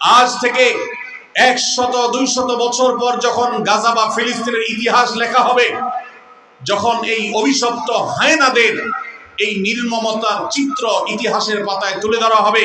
আজ থেকে একশত, দুইশত বছর পর যখন গাজা বা ফিলিস্তিনের ইতিহাস লেখা হবে, যখন এই অভিশপ্ত হায়নাদের এই নির্মমতার চিত্র ইতিহাসের পাতায় তুলে ধরা হবে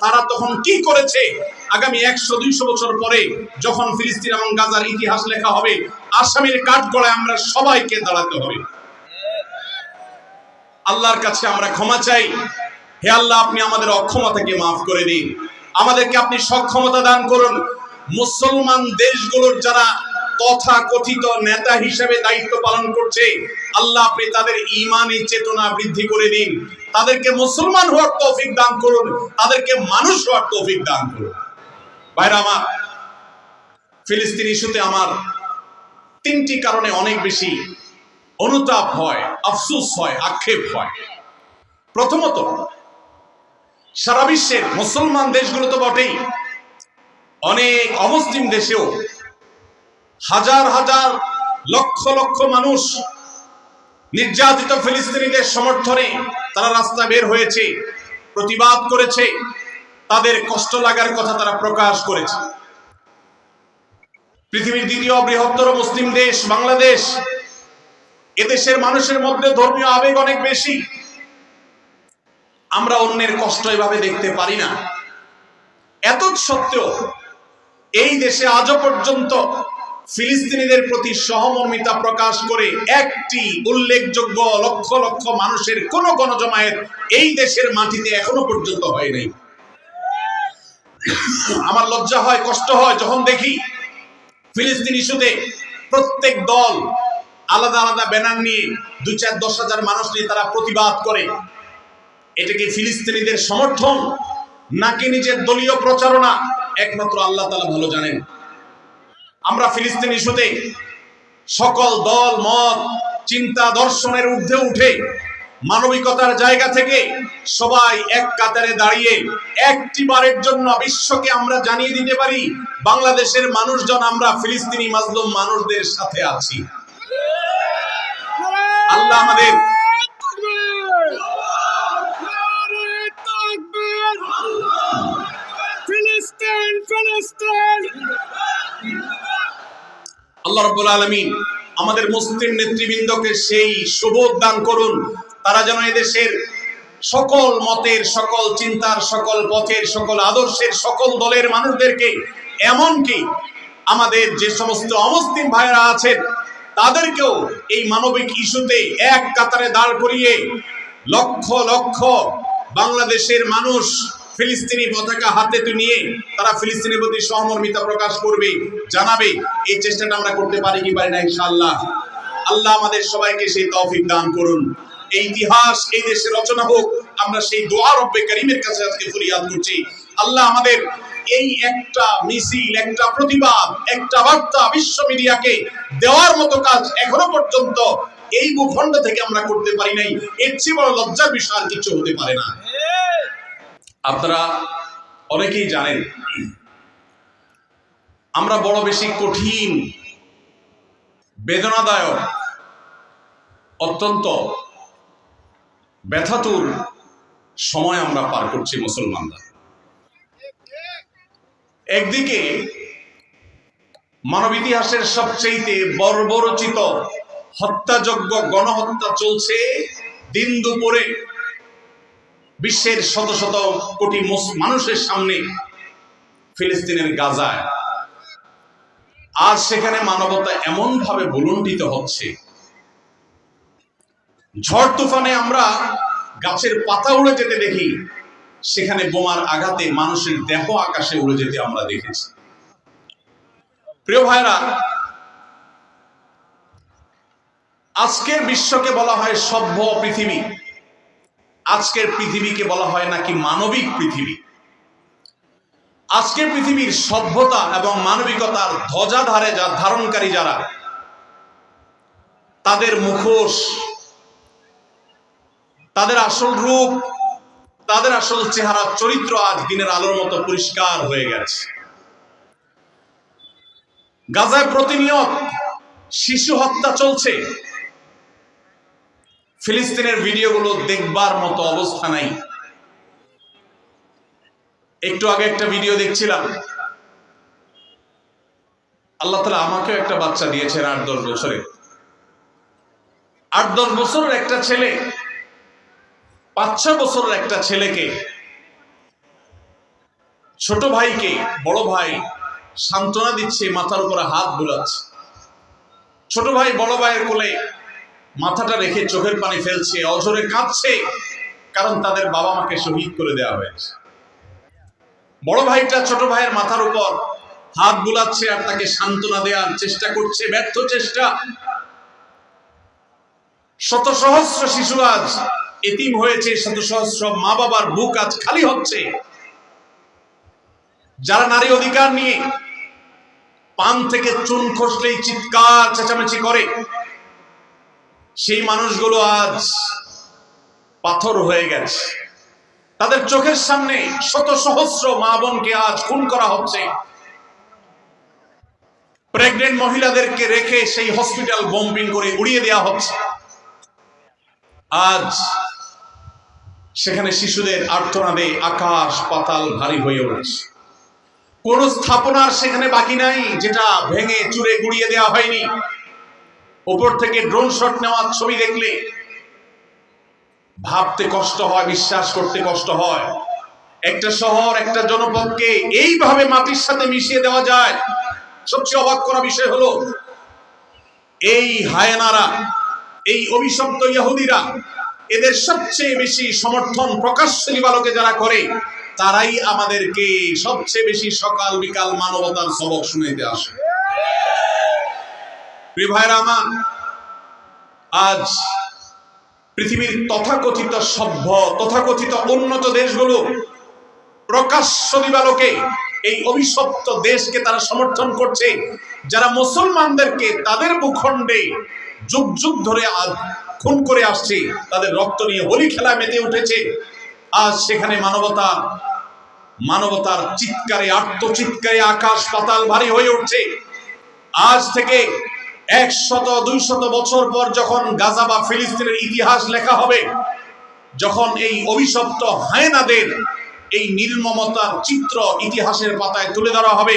তারা তখন কি করেছে? আগামী একশো, দুইশো বছর পরে যখন ফিলিস্তিন এবং গাজার ইতিহাস লেখা হবে, আসামির কাঠগড়ায় আমরা সবাইকে দাঁড়াতে হবে। আল্লাহর কাছে আমরা ক্ষমা চাই। হে আল্লাহ, আপনি আমাদের অক্ষমতাকে মাফ করে দিন। আমাদেরকে আপনি সক্ষমতা দান করুন। মুসলমান দেশগুলোর যারা তথা কথিত নেতা হিসেবে দায়িত্ব পালন করছে, আল্লাহ আপনি তাদের ইমানি চেতনা বৃদ্ধি করে দিন। তাদেরকে মুসলমান হওয়ার তৌফিক দান করুন, তাদেরকে মানুষ হওয়ার তৌফিক দান করুন। ভাইরা আমার, ফিলিস্তিন ইস্যুতে আমার তিনটি কারণে অনেক বেশি অনুতাপ হয়, আফসোস হয়, আক্ষেপ হয়। প্রথমত, সারা বিশ্বের মুসলমান দেশগুলো তো বটেই। অনেক অমুসলিম দেশেও হাজার হাজার লক্ষ লক্ষ মানুষ নির্যাতিত ফিলিস্তিনিদের সমর্থনে তারা রাস্তা বের হয়েছে, প্রতিবাদ করেছে, তাদের কষ্ট লাগার কথা তারা প্রকাশ করেছে। পৃথিবীর দ্বিতীয় বৃহত্তর মুসলিম দেশ বাংলাদেশ, এদেশের মানুষের মধ্যে ধর্মীয় আবেগ অনেক বেশি। আমরা অন্যের কষ্ট এভাবে দেখতে পারি না। এত সত্ত্বেও এই দেশে আজও পর্যন্ত ফিলিস্তিনিদের প্রতি সহমর্মিতা প্রকাশ করে একটি উল্লেখযোগ্য লক্ষ লক্ষ মানুষের কোন গণজমায়েত এই দেশের মাটিতে এখনও পর্যন্ত হয় নাই। আমার লজ্জা হয়, কষ্ট হয় যখন দেখি ফিলিস্তিন ইস্যুতে প্রত্যেক দল আলাদা আলাদা ব্যানার নিয়ে দু চার দশ হাজার মানুষ নিয়ে তারা প্রতিবাদ করে। এটা কি ফিলিস্তিনিদের সমর্থন নাকি নিজের দলীয় প্রচারণা? একমাত্র আল্লাহ তালা ভালো জানেন। আমরা ফিলিস্তিন ইস্যুতে সকল দল, মত, চিন্তা, দর্শনের ঊর্ধ্বে উঠে মানবিকতার জায়গা থেকে সবাই এক কাতারে দাঁড়িয়ে একটি বারের জন্য বিশ্বকে আমরা জানিয়ে দিতে পারি, বাংলাদেশের মানুষজন আমরা ফিলিস্তিনি মাজলুম মানুষদের সাথে আছি। আল্লাহ আমাদের ফিলিস্তিন ফিলিস্তিন। আল্লাহ রব্বুল আলমিন আমাদের মুসলিম নেতৃবৃন্দকে সেই সুবোধ দান করুন। তারা যেন এদেশের সকল মতের, সকল চিন্তার, সকল পথের, সকল আদর্শের, সকল দলের মানুষদেরকে এমনকি আমাদের যে সমস্ত অমুসলিম ভাইরা আছেন, তাদেরকেও এই মানবিক ইস্যুতে এক কাতারে দাঁড় করিয়ে লক্ষ লক্ষ বাংলাদেশের মানুষ ফিলিস্তিনি পতাকা হাতে তুলে নিয়ে তারা ফিলিস্তিনের প্রতি সহমর্মিতা প্রকাশ করবে, জানাবে, এই চেষ্টাটা আমরা করতে পারি কি পারি না ইনশাআল্লাহ। আল্লাহ আমাদের সবাইকে সেই তৌফিক দান করুন। এই ইতিহাস, এই দেশে রচনা হোক, আমরা সেই দোয়া রব্বে করিমের কাছে আজকে ফরিয়াদ করছি। আল্লাহ আমাদের এই একটা মিছিল, একটা প্রতিবাদ, একটা বার্তা বিশ্ব মিডিয়াকে দেওয়ার মতো কাজ এখনও পর্যন্ত এই ভূখণ্ড থেকে আমরা করতে পারি নাই। এর চেয়ে বড় লজ্জার বিষয় আর কিছু হতে পারে না। আপনারা অনেকেই জানেন, আমরা বড় বেশি কঠিন, বেদনাদায়ক, অত্যন্ত ব্যথাতুর সময় আমরা পার করছি মুসলমানরা। একদিকে মানব ইতিহাসের সবচেয়ে বর্বরচিত হত্যাযজ্ঞ গণহত্যা চলছে দিন দুপুরে। বিশ্বের শত শত কোটি মানুষের সামনে ফিলিস্তিনের গাজায়। আর সেখানে মানবতা এমন ভাবে ভুলুণ্ঠিত হচ্ছে। ঝড় তুফানে আমরা গাছের পাতা উড়ে যেতে দেখি, সেখানে বোমার আঘাতে মানুষের দেহ আকাশে উড়ে যেতে আমরা দেখেছি। প্রিয় ভাইরা আজকের বিশ্বকে বলা হয় সভ্য পৃথিবী। আজকের পৃথিবীকে বলা হয় নাকি মানবিক পৃথিবী? আজকে পৃথিবীর সভ্যতা এবং মানবিকতার ধ্বজাধারে যা ধারণকারী যারা, তাদের মুখোশ, তাদের আসল রূপ, তাদের আসল চেহারা, চরিত্র আজ দিনের আলোর মতো পরিষ্কার হয়ে গেছে। গাজায় প্রতিনিয়ত শিশু হত্যা চলছে। ফিলিস্তিনের ভিডিওগুলো দেখবার মতো অবস্থা নাই। একটু আগে একটা ভিডিও দেখছিলাম। আল্লাহ তালা আমাকেও একটা বাচ্চা দিয়েছেন আট, দশ বছরে। আট, দশ বছরের একটা ছেলে, পাঁচ ছ বছরের একটা ছেলেকে, ছোট ভাইকে, বড় ভাই সান্ত্বনা দিচ্ছে, মাথার উপরে হাত বুলাচ্ছে। ছোট ভাই বড় ভাইয়ের কোলে মাথাটা রেখে চোখের পানি ফেলছে, অজরে কাঁদছে, কারণ তাদের বাবা মাকে শহীদ করে দেওয়া হয়েছে। বড় ভাইটা ছোট ভাইয়ের মাথার উপর হাত বুলাচ্ছে আর তাকে সান্ত্বনা দেওয়ার চেষ্টা করছে, ব্যর্থ চেষ্টা। শত সহস্র শিশু আজ এতিম হয়েছে, শত সহস্র মা বাবার বুক আজ খালি হচ্ছে। যারা নারী অধিকার নিয়ে পান থেকে চুন খসলেই চিৎকার, চেঁচামেচি করে সেই মানুষগুলো আজ পাথর হয়ে গেছে। তাদের চোখের সামনে শত সহস্র মা বোনকে আজ খুন করা হচ্ছে। প্রেগনেন্ট মহিলাদেরকে রেখে সেই হসপিটাল বম্বিং করে উড়িয়ে দেওয়া হচ্ছে। আজ সেখানে শিশুদের আর্তনাদে আকাশ পাতাল ভারী হয়ে উঠেছে। কোন স্থাপনার সেখানে বাকি নাই, যেটা ভেঙে চুরে গুড়িয়ে দেওয়া হয়নি। ওপর থেকে ড্রোন শট নেওয়ার ছবি দেখলে ভাবতে কষ্ট হয়, বিশ্বাস করতে কষ্ট হয়। একটা শহর, একটা জনপদকে এইভাবে মাটির সাথে মিশিয়ে দেওয়া যায়। সবচেয়ে অবাক করা বিষয় হলো, এই হায়নারা, এই অভিশপ্ত ইহুদিরা, এদের সবচেয়ে বেশি সমর্থন প্রকাশ্য বালকে যারা করে, তারাই আমাদেরকে সবচেয়ে বেশি সকাল বিকাল মানবতার সবক শুনাইতে আসে। প্রিয় ভাইরা আমার, আজ পৃথিবীর তথাকথিত সভ্য, তথাকথিত উন্নত দেশগুলো প্রকাশ্য দিবালোকে এই অভিশপ্ত দেশকে তারা সমর্থন করছে, যারা মুসলমানদেরকে তাদের ভূখণ্ডে যুগ যুগ ধরে খুন করে আসছে, তাদের রক্ত নিয়ে হোলি খেলা মেতে উঠেছে। আজ সেখানে মানবতা, মানবতার চিৎকারে, আত্মচিৎকারে আকাশ পাতাল ভারী হয়ে উঠছে। আজ থেকে একশত, দুইশত বছর পর যখন গাজা বা ফিলিস্তিনের ইতিহাস লেখা হবে, যখন এই অভিশপ্ত হায়নাদের এই নির্মমতার চিত্র ইতিহাসের পাতায় তুলে ধরা হবে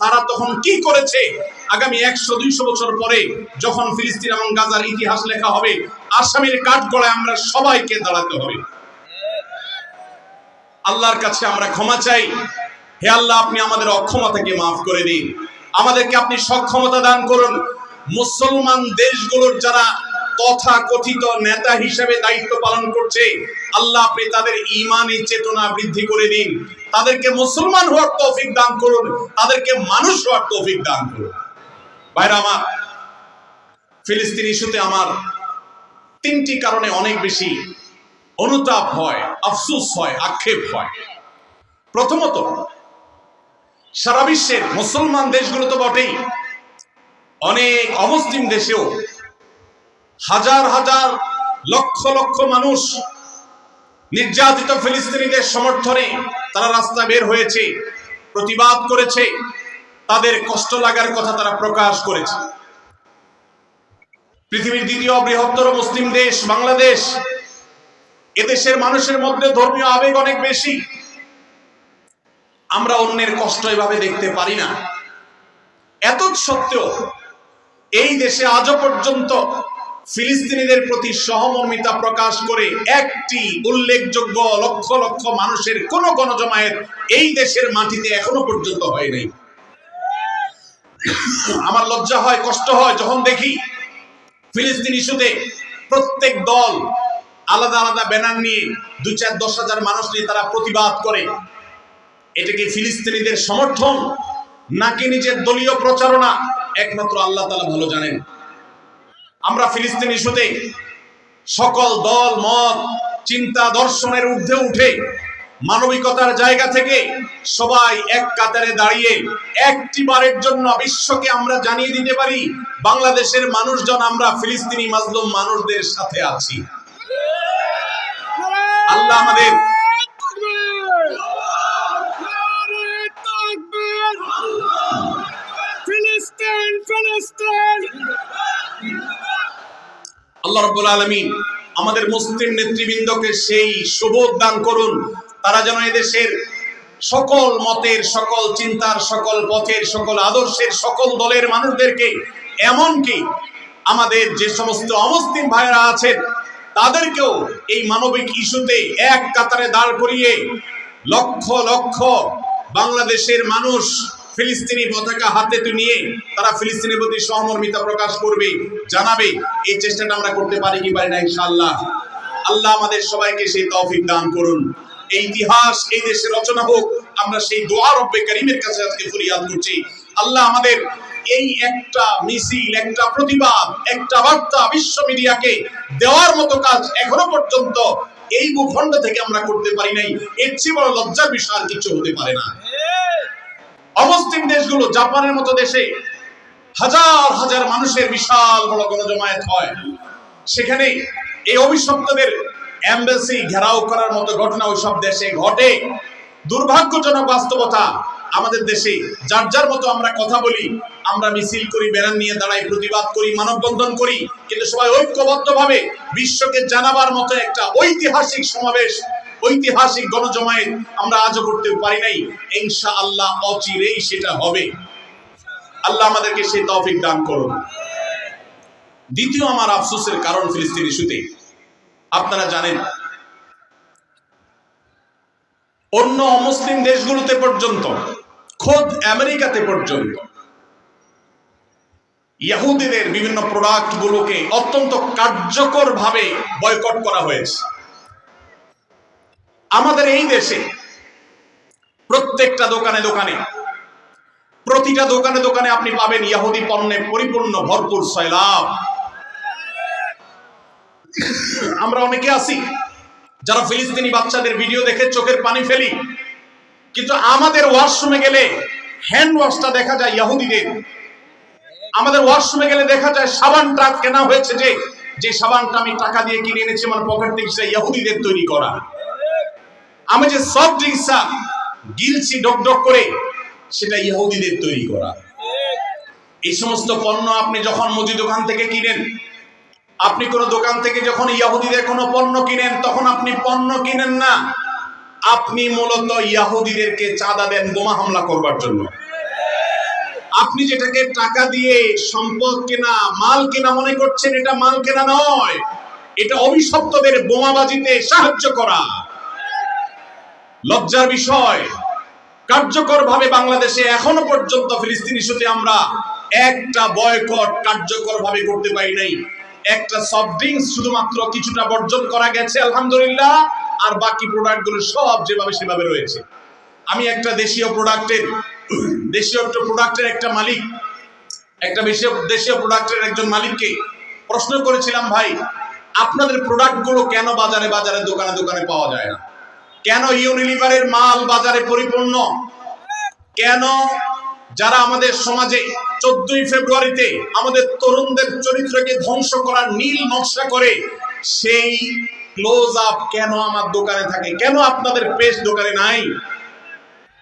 তারা তখন কি করেছে? আগামী একশো, দুইশো বছর পরে যখন ফিলিস্তিন এবং গাজার ইতিহাস লেখা হবে, আসামির কাঠ গড়ায় আমরা সবাইকে দাঁড়াতে হবে। আল্লাহর কাছে আমরা ক্ষমা চাই। হে আল্লাহ, আপনি আমাদের অক্ষমতাকে মাফ করে দিন। আমাদেরকে আপনি সক্ষমতা দান করুন। মুসলমান দেশগুলোর যারা তথা কথিত নেতা হিসেবে দায়িত্ব পালন করছে, আল্লাহ আপনি তাদের ইমানের চেতনা বৃদ্ধি করে দিন। তাদেরকে মুসলমান হওয়ার তৌফিক দান করুন, তাদেরকে মানুষ হওয়ার তৌফিক দান করুন। ভাইরা আমার, ফিলিস্তিন ইস্যুতে আমার তিনটি কারণে অনেক বেশি অনুতাপ হয়, আফসোস হয়, আক্ষেপ হয়। প্রথমত, সারা বিশ্বের মুসলমান দেশগুলো তো বটেই। অনেক অমুসলিম দেশেও হাজার হাজার লক্ষ লক্ষ মানুষ নির্যাতিত ফিলিস্তিনিদের সমর্থনে তারা রাস্তা বের হয়েছে, প্রতিবাদ করেছে, তাদের কষ্ট লাগার কথা তারা প্রকাশ করেছে। পৃথিবীর দ্বিতীয় বৃহত্তর মুসলিম দেশ বাংলাদেশ, এদেশের মানুষের মধ্যে ধর্মীয় আবেগ অনেক বেশি। আমরা অন্যের কষ্ট এভাবে দেখতে পারি না। এত সত্ত্বেও এই দেশে আজও পর্যন্ত ফিলিস্তিনিদের প্রতি সহমর্মিতা প্রকাশ করে একটি উল্লেখযোগ্য লক্ষ লক্ষ মানুষের কোন গণজমায়েত এই দেশের মাটিতে এখনও পর্যন্ত হয় নাই। আমার লজ্জা হয়, কষ্ট হয় যখন দেখি ফিলিস্তিন ইস্যুতে প্রত্যেক দল আলাদা আলাদা ব্যানার নিয়ে দুই চার দশ হাজার মানুষ নিয়ে তারা প্রতিবাদ করে। এটাকে ফিলিস্তিনিদের সমর্থন নাকি নিজের দলীয় প্রচারণা? একমাত্র আল্লাহ তালা ভালো জানেন। আমরা ফিলিস্তিন ইস্যুতে সকল দল, মত, চিন্তা, দর্শনের ঊর্ধ্বে উঠে মানবিকতার জায়গা থেকে সবাই এক কাতারে দাঁড়িয়ে একটি বারের জন্য বিশ্বকে আমরা জানিয়ে দিতে পারি, বাংলাদেশের মানুষজন আমরা ফিলিস্তিনি মাজলুম মানুষদের সাথে আছি। আল্লাহ আমাদের আল্লাহ রব্বুল আলমিন আমাদের মুসলিম নেতৃবৃন্দকে সেই সুবোধ দান করুন। তারা যেন এদেশের সকল মতের, সকল চিন্তার, সকল পথের, সকল আদর্শের, সকল দলের মানুষদেরকে, এমনকি আমাদের যে সমস্ত অমুসলিম ভাইয়েরা আছেন, তাদেরকেও এই মানবিক ইস্যুতে এক কাতারে দাঁড় করিয়ে লক্ষ লক্ষ বাংলাদেশের মানুষ ফিলিস্তিনি পতাকা হাতে তো নিয়ে তারা ফিলিস্তিনের প্রতি সহমর্মিতা প্রকাশ করবে, জানাবে, এই চেষ্টাটা আমরা করতে পারি কি পারি না ইনশাআল্লাহ। আল্লাহ আমাদের সবাইকে সেই তৌফিক দান করুন। এই ইতিহাস, এই দেশে রচনা হোক, আমরা সেই দোয়া রব্বে করিমের কাছে আজকে ফরিয়াদ করছি। আল্লাহ আমাদের এই একটা মিছিল, একটা প্রতিবাদ, একটা বার্তা বিশ্ব মিডিয়াকে দেওয়ার মতো কাজ এখনও পর্যন্ত এই ভূখণ্ড থেকে আমরা করতে পারি নাই। এর চেয়ে বড় লজ্জার বিষয় আর কিছু হতে পারে না। অমুসলিম দেশগুলো, জাপানের মতো দেশে হাজার হাজার মানুষের বিশাল বড় গণজমায়েত হয়। সেখানে এই অভিশপ্তদের এম্বাসি ঘেরাও করার মতো ঘটনা ওই সব দেশে ঘটে। দুর্ভাগ্যজনক বাস্তবতা আমাদের দেশে, যার যার মতো আমরা কথা বলি, আমরা মিছিল করি, ব্যানার নিয়ে দাঁড়াই, প্রতিবাদ করি, মানববন্ধন করি, কিন্তু সবাই ঐক্যবদ্ধভাবে বিশ্বকে জানাবার মতো একটা ঐতিহাসিক সমাবেশ ঐতিহাসিক গণজমায়েত আমরা আজও করতে পারি নাই। ইনশা আল্লাহ অচিরেই সেটা হবে। আল্লাহ আমাদেরকে সেই তৌফিক দান করুন। দ্বিতীয় আমার আফসোসের কারণ ফিলিস্তিন ইস্যুতে। আপনারা জানেন, অন্য অমুসলিম দেশগুলোতে পর্যন্ত, খোদ আমেরিকাতে পর্যন্ত, ইহুদিদের বিভিন্ন প্রোডাক্ট গুলোকে অত্যন্ত কার্যকর ভাবে বয়কট করা হয়েছে। আমাদের এই দেশে প্রত্যেকটা দোকানে দোকানে, প্রতিটা দোকানে দোকানে আপনি পাবেন ইহুদি পণ্যে পরিপূর্ণ ভরপুর সয়লাভ আমরা অনেকে আছি যারা ফিলিস্তিনি বাচ্চাদের ভিডিও দেখে চোখের পানি ফেলি, কিন্তু আমাদের ওয়াশরুমে গেলে হ্যান্ড ওয়াশটা দেখা যায় ইয়াহুদিদের। আমাদের ওয়াশরুমে গেলে দেখা যায় সাবানটা কেনা হয়েছে যে যে সাবানটা আমি টাকা দিয়ে কিনে এনেছি আমার পকেট থেকে, সেটা ইহুদিদের তৈরি করা। আমি যে সফট ড্রিঙ্কসটা গিলছি, ডক ডক করে, সেটা ইহুদিদের তৈরি করা। এই সমস্ত পণ্য আপনি যখন মুদি দোকান থেকে কিনেন, আপনি কোন দোকান থেকে যখন ইয়াহুদিদের কোনো পণ্য কিনেন, তখন আপনি পণ্য কিনেন না। আপনি মূলত ইয়াহুদিদেরকে চাঁদা দেন, বোমা হামলা করবার জন্য। আপনি যেটাকে টাকা দিয়ে সম্পদ কেনা, মাল কেনা মনে করছেন, এটা মাল কেনা নয়। এটা অভিশপ্তদের বোমাবাজিতে সাহায্য করা। লজ্জার বিষয়। কার্যকরভাবে বাংলাদেশে এখনও পর্যন্ত ফিলিস্তিন ইস্যুতে আমরা একটা বয়কট কার্যকরভাবে করতে পারি নাই। একটা সফট ড্রিঙ্কস শুধুমাত্র কিছুটা বর্জন করা গেছে, আলহামদুলিল্লাহ, আর বাকি প্রোডাক্টগুলো সব যেভাবে সেভাবে রয়েছে। আমি একটা দেশীয় প্রোডাক্টের দেশীয় একটা প্রোডাক্টের একটা মালিক, একটা দেশীয় দেশীয় প্রোডাক্টের একজন মালিককে প্রশ্ন করেছিলাম, ভাই, আপনাদের প্রোডাক্টগুলো কেন বাজারে বাজারে, দোকানে দোকানে পাওয়া যায় না? কেন ইউনিলিভারের মাল বাজারে পরিপূর্ণ? কেন যারা আমাদের সমাজে চোদ্দই ফেব্রুয়ারিতে আমাদের তরুণদের চরিত্রকে ধ্বংস করার নীল নকশা করে, সেই ক্লোজ আপ কেন আমার দোকানে থাকে? কেন আপনাদের পেজ দোকানে নাই?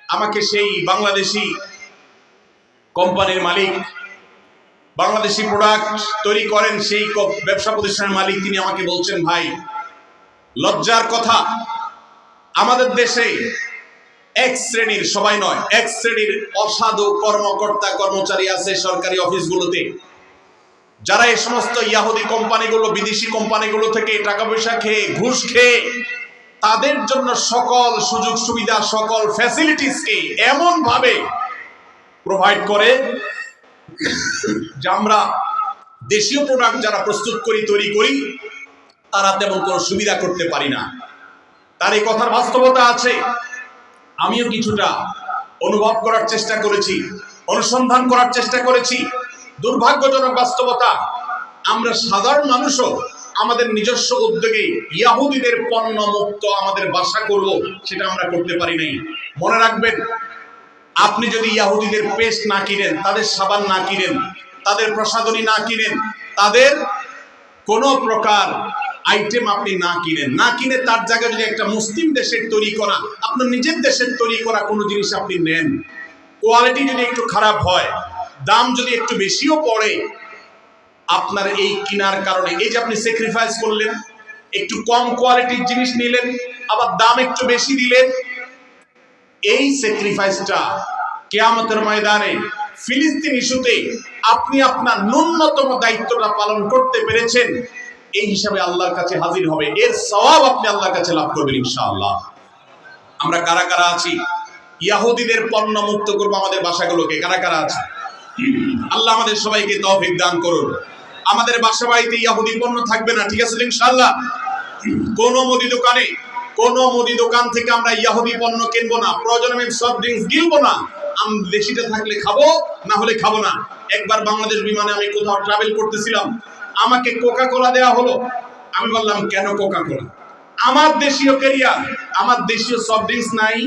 আমাকে সেই বাংলাদেশি কোম্পানির মালিক, বাংলাদেশি প্রোডাক্ট তৈরি করেন, সেই ব্যবসা প্রতিষ্ঠানের মালিক তিনি আমাকে বলছেন, ভাই, লজ্জার কথা আমাদের দেশে এক শ্রেণির, সবাই নয়, এক শ্রেণির অসাধু কর্মকর্তা কর্মচারী আছে সরকারি অফিসগুলোতে। যারা এই সমস্ত ইয়াহুদি কোম্পানিগুলো, বিদেশি কোম্পানিগুলো থেকে টাকা পয়সা খেয়ে, ঘুষ খেয়ে, তাদের জন্য সকল সুযোগ সুবিধা, সকল ফ্যাসিলিটিসকে এমন ভাবে প্রোভাইড করে যে আমরা দেশীয় প্রোডাক্ট যারা প্রস্তুত করি, তৈরি করি, তারা তেমন কোনো সুবিধা করতে পারি না। তার এই কথার বাস্তবতা আছে। আমিও কিছুটা অনুভব করার চেষ্টা করেছি, অনুসন্ধান করার চেষ্টা করেছি। দুর্ভাগ্যজনক বাস্তবতা, আমরা সাধারণ মানুষও আমাদের নিজস্ব উদ্যোগে ইয়াহুদিদের পণ্য মুক্ত আমাদের বাসা করব, সেটা আমরা করতে পারি নাই। মনে রাখবেন, আপনি যদি ইয়াহুদিদের পেস্ট না কিনেন, তাদের সাবান না কিনেন, তাদের প্রসাদনী না কিনেন, তাদের কোনো প্রকার আইটেম আপনি না কিনেন, না কিনে তার জায়গায় যদি একটা মুসলিম দেশের তৈরি করা, আপনার নিজের দেশের তৈরি করা কোনো জিনিস আপনি নেন। কোয়ালিটি যদি একটু খারাপ হয়, দাম যদি একটু বেশিও পড়ে, আপনার এই কিনার কারণে, এই যে আপনি স্যাক্রিফাইস করলেন, একটু কম কোয়ালিটির জিনিস নিলেন, আবার দাম একটু বেশি দিলেন, এই স্যাক্রিফাইসটা কেয়ামতের ময়দানে ফিলিস্তিন ইস্যুতে আপনি আপনার ন্যূনতম দায়িত্বটা পালন করতে পেরেছেন। এই হিসাবে আল্লাহর কাছে হাজির হবে। এর সওয়াব আপনি আল্লাহর কাছে লাভ করবেন ইনশাআল্লাহ। আমরা কারা কারা আছি? ইয়াহুদিদের পণ্য মুক্ত করব আমাদের বাসাগুলোকে। কারা কারা আছে? আল্লাহ আমাদের সবাইকে তৌফিক দান করুন। আমাদের বাসা বাড়িতে ইয়াহুদি পণ্য থাকবে না, ঠিক আছে ইনশাআল্লাহ? কোন মুদি দোকানে, কোন মুদি দোকান থেকে আমরা ইয়াহুদি পণ্য কিনবো না প্রয়োজন আমি সফট ড্রিঙ্কস গিলবো না। আমি দেশিটা থাকলে খাব, না হলে খাব না। একবার বাংলাদেশ বিমানে আমি কোথাও ট্রাভেল করতেছিলাম আমাকে কোকা কোলা দেওয়া হলো? আমি বললাম, কেন কোকা কোলা আমার দেশীয় কেরিয়ার আমার দেশীয় সফট ড্রিঙ্কস নাই।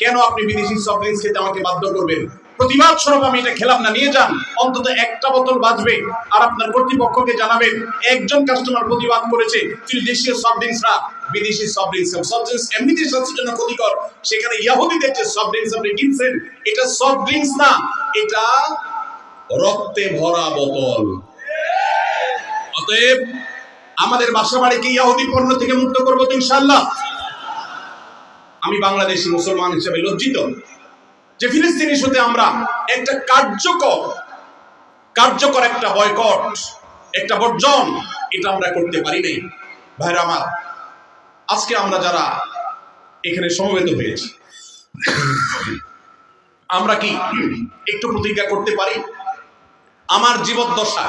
কেন আপনি বিদেশি সফট ড্রিঙ্কস খেতে আমাকে বাধ্য করবেন? প্রতিবাদ স্বরূপ আমি এটা খেলাম না, নিয়ে যান। অন্তত একটা বোতল বাঁচবে আর আপনার কর্তৃপক্ষকে জানাবেন, একজন কাস্টমার প্রতিবাদ করেছে তিনি দেশীয় সফট ড্রিঙ্কস না বিদেশি সফট ড্রিঙ্কস সফট ড্রিঙ্কস এমনিতে স্বাস্থ্যের জন্য ক্ষতিকর। সেখানে ইয়াহুদিদের যে সফট ড্রিঙ্কস আপনি কিনছেন, এটা সফট ড্রিঙ্কস না, এটা রক্তে ভরা বোতল। অতএব আমাদের বাসা বাড়িকে ইয়াহুদি পণ্য থেকে মুক্ত করব তো ইনশাল্লাহ আমি বাংলাদেশি মুসলমান হিসেবে লজ্জিত যে ফিলিস্তিন ইস্যুতে আমরা একটা কার্যকর কার্যকর একটা বয়কট, একটা বর্জন এটা আমরা করতে পারি নাই। ভাইরা আমার, আজকে আমরা যারা এখানে সমবেত হয়েছি, আমরা কি একটু প্রতিজ্ঞা করতে পারি? আমার জীবদ্দশা,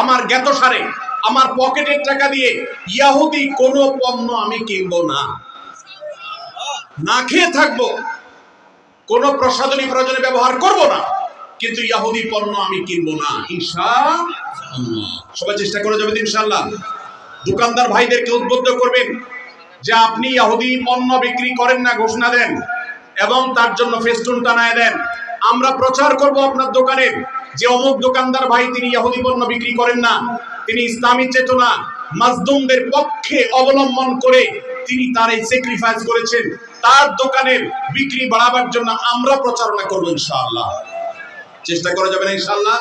আমার জ্ঞাতসারে আমার পকেটের টাকা দিয়ে ইয়াহুদি কোনো পণ্য আমি কিনবো না। না খেয়ে থাকব। কোনো প্রসাধনী প্রয়োজনে ব্যবহার করব না। কিন্তু ইয়াহুদি পণ্য আমি কিনবো না। ইনশাআল্লাহ। সবাই চেষ্টা করে যাবেন ইনশাল্লাহ দোকানদার ভাইদেরকে উদ্বুদ্ধ করবেন যে আপনি ইয়াহুদি পণ্য বিক্রি করেন না, ঘোষণা দেন এবং তার জন্য ফেস্টুন টানায় দেন। আমরা প্রচার করব আপনার দোকানের যে অমুক দোকানদার ভাই তিনি ইহুদি পণ্য বিক্রি করেন না, তিনি ইসলামী চেতনা, মাজদুমদের পক্ষে অবলম্বন করে তিনি তার এই স্যাক্রিফাইস করেছেন। তার দোকানের বিক্রি বাড়াবার জন্য আমরা প্রচারণা করব ইনশাআল্লাহ। চেষ্টা করা যাবে না ইনশাআল্লাহ।